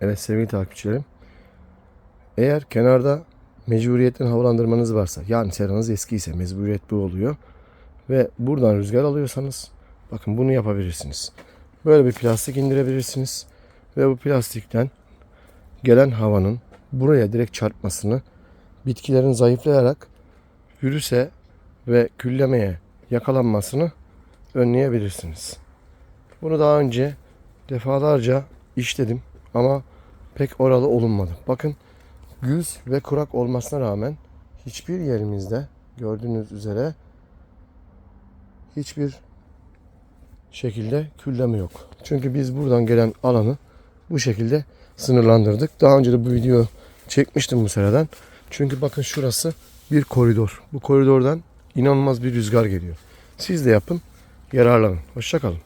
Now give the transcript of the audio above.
Evet sevgili takipçilerim. Eğer kenarda mecburiyetten havalandırmanız varsa yani seranız eskiyse mecburiyet bu oluyor. Ve buradan rüzgar alıyorsanız bakın bunu yapabilirsiniz. Böyle bir plastik indirebilirsiniz. Ve bu plastikten gelen havanın buraya direkt çarpmasını bitkilerin zayıflayarak virüse ve küllemeye yakalanmasını önleyebilirsiniz. Bunu daha önce defalarca işledim ama pek oralı olunmadı. Bakın güz ve kurak olmasına rağmen hiçbir yerimizde gördüğünüz üzere hiçbir şekilde külleme yok. Çünkü biz buradan gelen alanı bu şekilde sınırlandırdık. Daha önce de bu video çekmiştim bu seradan. Çünkü bakın şurası bir koridor. Bu koridordan inanılmaz bir rüzgar geliyor. Siz de yapın, yararlanın. Hoşçakalın.